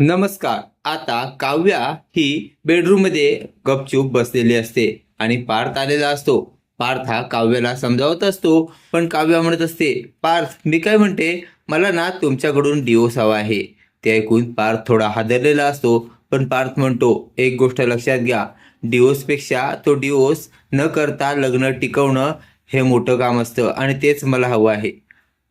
नमस्कार. आता काव्या ही बेडरूममध्ये गपचूप बसलेली असते आणि पार्थ आलेला असतो. पार्थ हा काव्याला समजावत असतो पण काव्या म्हणत असते पार्थ मी काय म्हणते? मला ना तुमच्याकडून डिवोर्स हवा आहे. ते ऐकून पार्थ थोडा हादरलेला असतो पण पार्थ म्हणतो एक गोष्ट लक्षात घ्या. डिवोर्सपेक्षा तो डिवोर्स न करता लग्न टिकवणं हे मोठं काम असतं आणि तेच मला हवं आहे.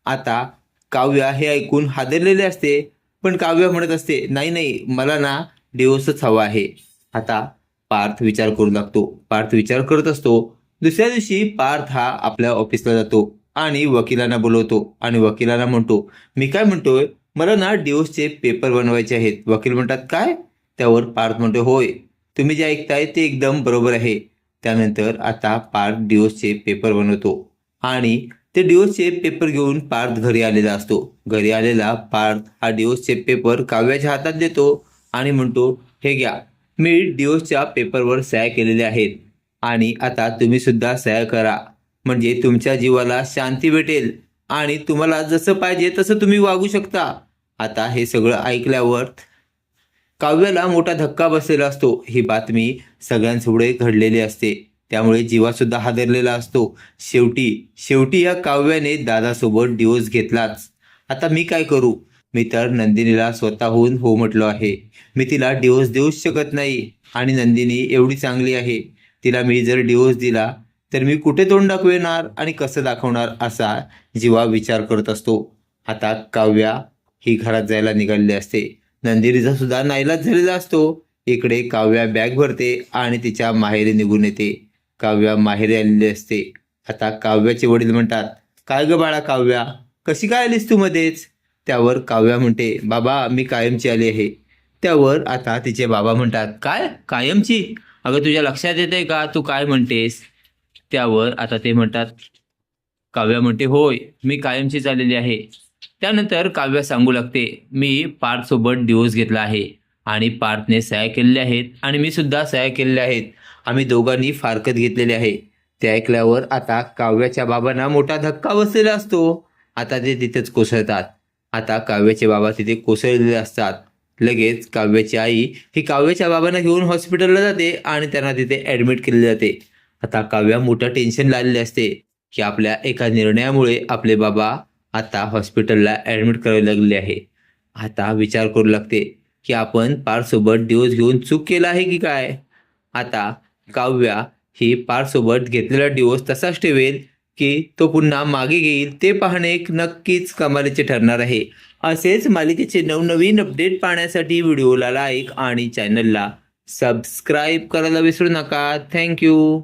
आता काव्या हे ऐकून हादरलेले असते पण काव्य म्हणत असते नाही नाही मला ना डिवोर्सच हवा आहे. आता पार्थ विचार करू लागतो. पार्थ विचार करत असतो. दुसऱ्या दिवशी पार्थ हा आपल्या ऑफिसला जातो आणि वकिलांना बोलवतो आणि वकिलांना म्हणतो मी काय म्हणतोय? मला ना डिवोर्सचे पेपर बनवायचे आहेत. वकील म्हणतात काय? त्यावर पार्थ म्हणतो होय तुम्ही जे ऐकताय ते एकदम बरोबर आहे. त्यानंतर आता पार्थ डिवोर्सचे पेपर बनवतो आणि ते डिवोर्सचे पेपर घेऊन पार्थ घरी आलेला असतो. घरी आलेला पार्थ हा डिवोर्सचे पेपर काव्याच्या हातात देतो आणि म्हणतो हे घ्या मी डिओसच्या पेपरवर सह्या केलेल्या आहेत आणि आता तुम्ही सुद्धा सह्या करा. म्हणजे तुमच्या जीवाला शांती भेटेल आणि तुम्हाला जसं पाहिजे तसं तुम्ही वागू शकता. आता हे सगळं ऐकल्यावर काव्याला मोठा धक्का बसलेला असतो. ही बातमी सगळ्यांपुढे घडलेली असते. त्यामुळे जीवासुद्धा हादरलेला असतो. शेवटी शेवटी या काव्याने दादासोबत डिवोर्स घेतलाच. आता मी काय करू? मी तर नंदिनीला स्वतःहून हो म्हटलो आहे. मी तिला डिवोर्स देऊच शकत नाही आणि नंदिनी एवढी चांगली आहे. तिला मी जर डिवोर्स दिला तर मी कुठे तोंड दाखवणार आणि कसं दाखवणार असा जीवा विचार करत असतो. आता काव्या ही घरात जायला निघालेली असते. नंदिनीचा सुद्धा नाईलाज झालेला असतो. इकडे काव्या बॅग भरते आणि तिच्या माहेरी निघून येते. काव्या माहेरी आलेली असते. आता काव्याचे वडील म्हणतात काय ग बाळा काव्या कशी काय आलीस तू मध्येच? त्यावर काव्या म्हणते बाबा मी कायमची आली आहे. त्यावर आता तिचे बाबा म्हणतात काय? कायमची? अगं तुझ्या लक्षात येते का? तू काय म्हणतेस? त्यावर आता ते म्हणतात काव्या म्हणते होय मी कायमची चाललेली आहे. त्यानंतर काव्या सांगू लागते मी पार्थसोबत डिवोर्स घेतला आहे आणि पार्थने सह्या केलेल्या आहेत आणि मी सुद्धा सह्या केलेल्या आहेत. आम्ही दोघांनी फारकत घेतलेली आहे. ते ऐकल्यावर आता काव्याच्या बाबांना मोठा धक्का बसलेला असतो. आता ते तिथेच कोसळतात. आता काव्याचे बाबा तिथे कोसळलेले असतात. लगेच काव्याची आई ही काव्याच्या बाबांना घेऊन हॉस्पिटलला जाते आणि त्यांना तिथे ॲडमिट केले जाते. आता काव्या मोठं टेन्शन लागलेले असते की आपल्या एका निर्णयामुळे आपले बाबा आता हॉस्पिटलला ॲडमिट करावे लागले आहे. आता विचार करू लागते की आपण पारसोबत डिवोर्स घेऊन चूक केला आहे की काय? आता काव्या ही पारसोबत घेतलेला डिवोर्स तसाच ठेवेल की तो पुन्हा मागे घेईल ते पाहणे एक नक्कीच कमालीचे ठरणार आहे. असेच मालिकेचे नवनवीन अपडेट पाहण्यासाठी व्हिडिओला लाईक आणि चॅनलला सबस्क्राईब करायला विसरू नका. थँक्यू